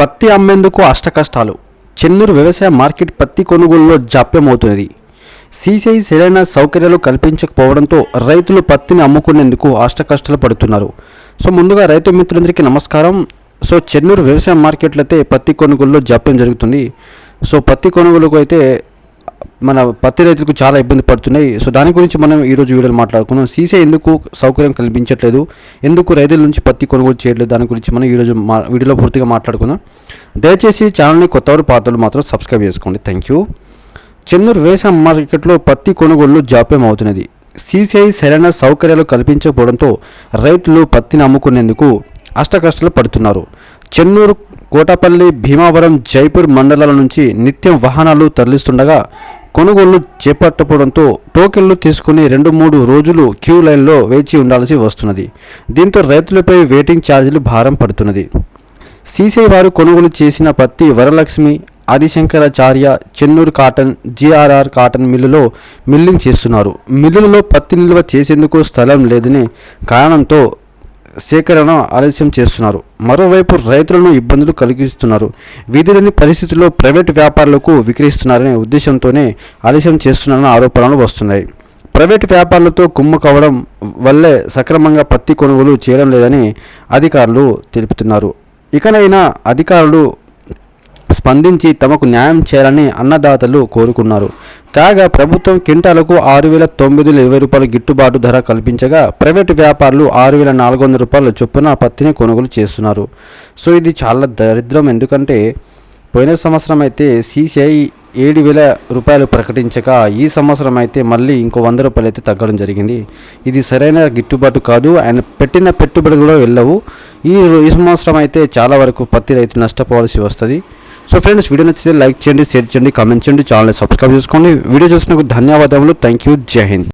పత్తి అమ్మేందుకు అష్టకష్టాలు. చెన్నూరు వ్యవసాయ మార్కెట్ పత్తి కొనుగోలులో జాప్యం అవుతున్నది సీసీఐ సరైన సౌకర్యాలు కల్పించకపోవడంతో రైతులు పత్తిని అమ్ముకునేందుకు అష్టకష్టాలు పడుతున్నారు. సో ముందుగా రైతు మిత్రులందరికీ నమస్కారం. సో చెన్నూరు వ్యవసాయ మార్కెట్లో అయితే పత్తి కొనుగోలులో జాప్యం జరుగుతుంది. సో పత్తి కొనుగోలుకు అయితే మన పత్తి రైతులకు చాలా ఇబ్బంది పడుతున్నాయి. సో దాని గురించి మనం ఈరోజు వీడియోలో మాట్లాడుకున్నాం సీసీ ఎందుకు సౌకర్యం కల్పించట్లేదు? ఎందుకు రైతుల నుంచి పత్తి కొనుగోలు చేయట్లేదు? దాని గురించి మనం ఈరోజు మా వీడియోలో పూర్తిగా మాట్లాడుకున్నాం దయచేసి ఛానల్ని కొత్తవారు పాత్రలు మాత్రం సబ్స్క్రైబ్ చేసుకోండి. థ్యాంక్ యూ చెన్నూరు వ్యవసాయ మార్కెట్లో పత్తి కొనుగోలు జాప్యం అవుతున్నది. సీసీఐ సరైన సౌకర్యాలు కల్పించకపోవడంతో రైతులు పత్తిని అమ్ముకునేందుకు అష్టకష్టాలు పడుతున్నారు. చెన్నూరు కోటపల్లి భీమావరం జైపూర్ మండలాల నుంచి నిత్యం వాహనాలు తరలిస్తుండగా కొనుగోళ్ళు చేపట్టకపోవడంతో టోకెన్లు తీసుకుని రెండు మూడు రోజులు క్యూ లైన్లో వేచి ఉండాల్సి వస్తున్నది. దీంతో రైతులపై వెయిటింగ్ ఛార్జీలు భారం పడుతున్నది. సీసీ వారు కొనుగోలు చేసిన పత్తి Varalakshmi Adishankaracharya Chennur cotton GRR cotton మిల్లులో మిల్లింగ్ చేస్తున్నారు. మిల్లులలో పత్తి నిల్వ చేసేందుకు స్థలం లేదని కారణంతో సేకరణ ఆలస్యం చేస్తున్నారు. మరోవైపు రైతులను ఇబ్బందులు కలిగిస్తున్నారు. వీధిలోని పరిస్థితుల్లో ప్రైవేట్ వ్యాపారులకు విక్రయిస్తున్నారనే ఉద్దేశంతోనే ఆలస్యం చేస్తున్నారన్న ఆరోపణలు వస్తున్నాయి. ప్రైవేట్ వ్యాపారులతో కుమ్ము కావడం వల్లే సక్రమంగా పత్తి కొనుగోలు చేయడం లేదని అధికారులు తెలుపుతున్నారు. ఇకనైనా అధికారులు స్పందించి తమకు న్యాయం చేయాలని అన్నదాతలు కోరుకున్నారు. కాగా ప్రభుత్వం క్వింటాలకు ఆరు వేల తొమ్మిది వందల ఇరవై రూపాయల గిట్టుబాటు ధర కల్పించగా ప్రైవేటు వ్యాపారులు ఆరు వేల నాలుగు వందల రూపాయల చొప్పున పత్తిని కొనుగోలు చేస్తున్నారు. సో ఇది చాలా దరిద్రం. ఎందుకంటే పోయిన సంవత్సరం అయితే సీసీఐ ఏడు వేల రూపాయలు ప్రకటించగా ఈ సంవత్సరం అయితే మళ్ళీ ఇంకో వంద రూపాయలు అయితే తగ్గడం జరిగింది. ఇది సరైన గిట్టుబాటు కాదు. ఆయన పెట్టిన పెట్టుబడులు కూడా వెళ్ళవు. ఈ ఈ సంవత్సరం అయితే చాలా వరకు పత్తి రైతులు నష్టపోవాల్సి వస్తుంది. సో ఫ్రెండ్స్ వీడియో నచ్చితే లైక్ చేయండి షేర్ చేయండి కామెంట్ చేయండి ఛానల్ సబ్స్క్రైబ్ చేసుకోండి. వీడియో చూసినందుకు ధన్యవాదములు. థ్యాంక్ యూ జై హింద్.